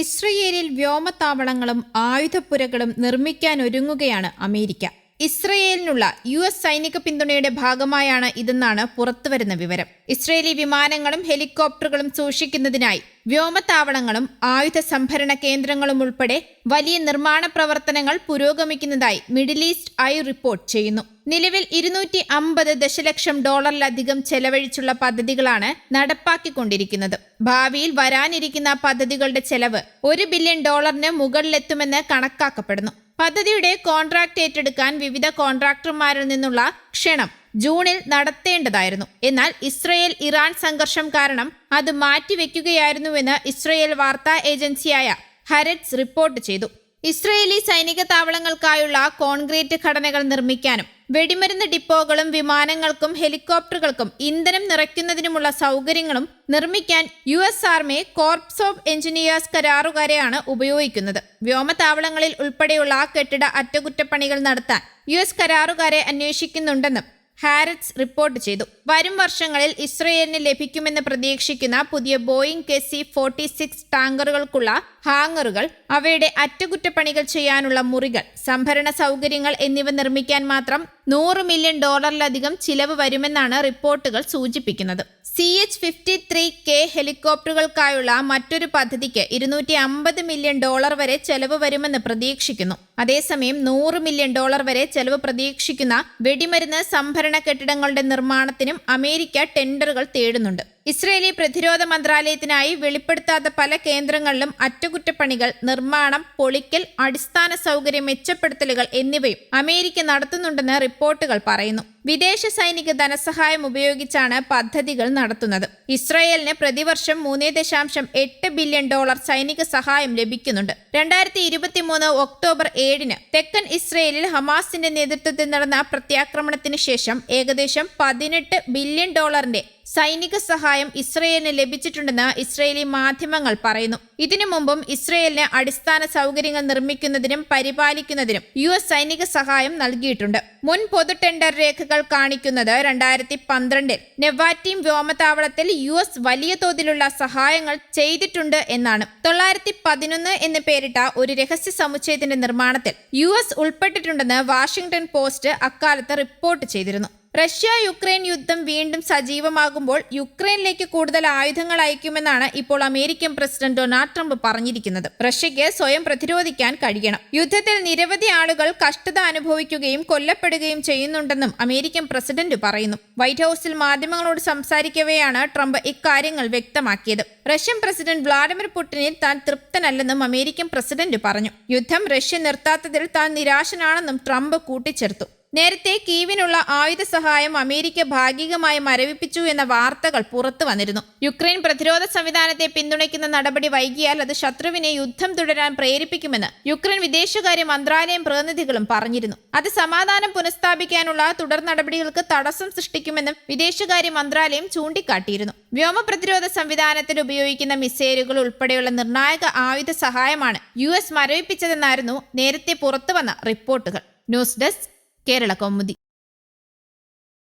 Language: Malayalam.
ഇസ്രയേലിൽ വ്യോമത്താവളങ്ങളും ആയുധപ്പുരകളും നിർമ്മിക്കാനൊരുങ്ങുകയാണ് അമേരിക്ക. ഇസ്രയേലിനുള്ള യു എസ് സൈനിക പിന്തുണയുടെ ഭാഗമായാണ് ഇതെന്നാണ് പുറത്തുവരുന്ന വിവരം. ഇസ്രയേലി വിമാനങ്ങളും ഹെലികോപ്റ്ററുകളും സൂക്ഷിക്കുന്നതിനായി വ്യോമത്താവളങ്ങളും ആയുധ സംഭരണ കേന്ദ്രങ്ങളും ഉൾപ്പെടെ വലിയ നിർമ്മാണ പ്രവർത്തനങ്ങൾ പുരോഗമിക്കുന്നതായി മിഡിൽ ഈസ്റ്റ് ഐ റിപ്പോർട്ട് ചെയ്യുന്നു. നിലവിൽ ഇരുന്നൂറ്റി അമ്പത് ദശലക്ഷം ഡോളറിലധികം ചെലവഴിച്ചുള്ള പദ്ധതികളാണ് നടപ്പാക്കിക്കൊണ്ടിരിക്കുന്നത്. ഭാവിയിൽ വരാനിരിക്കുന്ന പദ്ധതികളുടെ ചെലവ് ഒരു ബില്യൺ ഡോളറിന് മുകളിലെത്തുമെന്ന് കണക്കാക്കപ്പെടുന്നു. പദ്ധതിയുടെ കോൺട്രാക്ട് ഏറ്റെടുക്കാൻ വിവിധ കോൺട്രാക്ടർമാരിൽ നിന്നുള്ള ക്ഷണം ജൂണിൽ നടത്തേണ്ടതായിരുന്നു. എന്നാൽ ഇസ്രയേൽ ഇറാൻ സംഘർഷം കാരണം അത് മാറ്റിവെക്കുകയായിരുന്നുവെന്ന് ഇസ്രയേൽ വാർത്താ ഏജൻസിയായ ഹരറ്റ്സ് റിപ്പോർട്ട് ചെയ്തു. ഇസ്രയേലി സൈനിക താവളങ്ങൾക്കായുള്ള കോൺക്രീറ്റ് ഘടനകൾ നിർമ്മിക്കാനും വെടിമരുന്ന് ഡിപ്പോകളും വിമാനങ്ങൾക്കും ഹെലികോപ്റ്ററുകൾക്കും ഇന്ധനം നിറയ്ക്കുന്നതിനുമുള്ള സൗകര്യങ്ങളും നിർമ്മിക്കാൻ U S Army Corps of Engineers കരാറുകാരെയാണ് ഉപയോഗിക്കുന്നത്. വ്യോമതാവളങ്ങളിൽ ഉൾപ്പെടെയുള്ള കെട്ടിട അറ്റകുറ്റപ്പണികൾ നടത്താൻ യു എസ് കരാറുകാരെ അന്വേഷിക്കുന്നുണ്ടെന്നും ഹാരറ്റ്സ് റിപ്പോർട്ട് ചെയ്തു. വരും വർഷങ്ങളിൽ ഇസ്രയേലിന് ലഭിക്കുമെന്ന് പ്രതീക്ഷിക്കുന്ന പുതിയ Boeing K C forty six ടാങ്കറുകൾക്കുള്ള ഹാങ്ങറുകൾ അവയുടെ അറ്റകുറ്റപ്പണികൾ ചെയ്യാനുള്ള മുറികൾ സംഭരണ സൗകര്യങ്ങൾ എന്നിവ നിർമ്മിക്കാൻ മാത്രം നൂറ് മില്യൺ ഡോളറിലധികം ചിലവ് വരുമെന്നാണ് റിപ്പോർട്ടുകൾ സൂചിപ്പിക്കുന്നത്. C H fifty three K ഹെലികോപ്റ്ററുകൾക്കായുള്ള മറ്റൊരു പദ്ധതിക്ക് ഇരുന്നൂറ്റി അമ്പത് മില്യൺ ഡോളർ വരെ ചെലവ് വരുമെന്ന് പ്രതീക്ഷിക്കുന്നു. അതേസമയം നൂറ് മില്യൺ ഡോളർ വരെ ചെലവ് പ്രതീക്ഷിക്കുന്ന വെടിമരുന്ന് സംഭരണ കെട്ടിടങ്ങളുടെ നിർമ്മാണത്തിനും അമേരിക്ക ടെൻഡറുകൾ തേടുന്നുണ്ട്. ഇസ്രയേലി പ്രതിരോധ മന്ത്രാലയത്തിനായി വെളിപ്പെടുത്താത്ത പല കേന്ദ്രങ്ങളിലും അറ്റകുറ്റപ്പണികൾ നിർമ്മാണം പൊളിക്കൽ അടിസ്ഥാന സൗകര്യ മെച്ചപ്പെടുത്തലുകൾ എന്നിവയും അമേരിക്ക നടത്തുന്നുണ്ടെന്ന് റിപ്പോർട്ടുകൾ പറയുന്നു. വിദേശ സൈനിക ധനസഹായം ഉപയോഗിച്ചാണ് പദ്ധതികൾ നടത്തുന്നത്. ഇസ്രായേലിന് പ്രതിവർഷം മൂന്നേ ദശാംശം എട്ട് ബില്യൺ ഡോളർ സൈനിക സഹായം ലഭിക്കുന്നുണ്ട്. രണ്ടായിരത്തി ഇരുപത്തി മൂന്ന് ഒക്ടോബർ ഏഴിന് തെക്കൻ ഇസ്രയേലിൽ ഹമാസിന്റെ നേതൃത്വത്തിൽ നടന്ന പ്രത്യാക്രമണത്തിന് ശേഷം ഏകദേശം പതിനെട്ട് ബില്യൺ ഡോളറിന്റെ സൈനിക സഹായം ഇസ്രയേലിന് ലഭിച്ചിട്ടുണ്ടെന്ന് ഇസ്രയേലി മാധ്യമങ്ങൾ പറയുന്നു. ഇതിനു മുമ്പും ഇസ്രയേലിന് അടിസ്ഥാന സൗകര്യങ്ങൾ നിർമ്മിക്കുന്നതിനും പരിപാലിക്കുന്നതിനും യു സൈനിക സഹായം നൽകിയിട്ടുണ്ട്. മുൻ പൊതു ടെൻഡർ രേഖകൾ കാണിക്കുന്നത് രണ്ടായിരത്തി പന്ത്രണ്ടിൽ നെവാറ്റീം വ്യോമതാവളത്തിൽ യു എസ് വലിയ തോതിലുള്ള സഹായങ്ങൾ ചെയ്തിട്ടുണ്ട് എന്നാണ്. തൊള്ളായിരത്തി പതിനൊന്ന് എന്ന് പേരിട്ട ഒരു രഹസ്യ സമുച്ചയത്തിന്റെ നിർമ്മാണത്തിൽ യു എസ് ഉൾപ്പെട്ടിട്ടുണ്ടെന്ന് വാഷിംഗ്ടൺ പോസ്റ്റ് അക്കാലത്ത് റിപ്പോർട്ട് ചെയ്തിരുന്നു. റഷ്യ യുക്രൈൻ യുദ്ധം വീണ്ടും സജീവമാകുമ്പോൾ യുക്രൈനിലേക്ക് കൂടുതൽ ആയുധങ്ങൾ അയക്കുമെന്നാണ് ഇപ്പോൾ അമേരിക്കൻ പ്രസിഡന്റ് ഡൊണാൾഡ് ട്രംപ് പറഞ്ഞിരിക്കുന്നത്. റഷ്യയ്ക്ക് സ്വയം പ്രതിരോധിക്കാൻ കഴിയണം. യുദ്ധത്തിൽ നിരവധി ആളുകൾ കഷ്ടത അനുഭവിക്കുകയും കൊല്ലപ്പെടുകയും ചെയ്യുന്നുണ്ടെന്നും അമേരിക്കൻ പ്രസിഡന്റ് പറയുന്നു. വൈറ്റ് ഹൌസിൽ മാധ്യമങ്ങളോട് സംസാരിക്കവെയാണ് ട്രംപ് ഇക്കാര്യങ്ങൾ വ്യക്തമാക്കിയത്. റഷ്യൻ പ്രസിഡന്റ് വ്ളാഡിമിർ പുടിനിൽ താൻ തൃപ്തനല്ലെന്നും അമേരിക്കൻ പ്രസിഡന്റ് പറഞ്ഞു. യുദ്ധം റഷ്യ നിർത്താത്തതിൽ താൻ നിരാശനാണെന്നും ട്രംപ് കൂട്ടിച്ചേർത്തു. നേരത്തെ കീവിനുള്ള ആയുധ സഹായം അമേരിക്ക ഭാഗികമായി മരവിപ്പിച്ചു എന്ന വാർത്തകൾ പുറത്തു വന്നിരുന്നു. യുക്രൈൻ പ്രതിരോധ സംവിധാനത്തെ പിന്തുണയ്ക്കുന്ന നടപടി വൈകിയാൽ അത് ശത്രുവിനെ യുദ്ധം തുടരാൻ പ്രേരിപ്പിക്കുമെന്ന് യുക്രൈൻ വിദേശകാര്യ മന്ത്രാലയം പ്രതിനിധികളും പറഞ്ഞിരുന്നു. അത് സമാധാനം പുനഃസ്ഥാപിക്കാനുള്ള തുടർ നടപടികൾക്ക് തടസ്സം സൃഷ്ടിക്കുമെന്നും വിദേശകാര്യ മന്ത്രാലയം ചൂണ്ടിക്കാട്ടിയിരുന്നു. വ്യോമ പ്രതിരോധ സംവിധാനത്തിൽ ഉപയോഗിക്കുന്ന മിസൈലുകൾ ഉൾപ്പെടെയുള്ള നിർണായക ആയുധ സഹായമാണ് യു എസ് മരവിപ്പിച്ചതെന്നായിരുന്നു നേരത്തെ പുറത്തുവന്ന റിപ്പോർട്ടുകൾ. News desk Kerala Kaumudi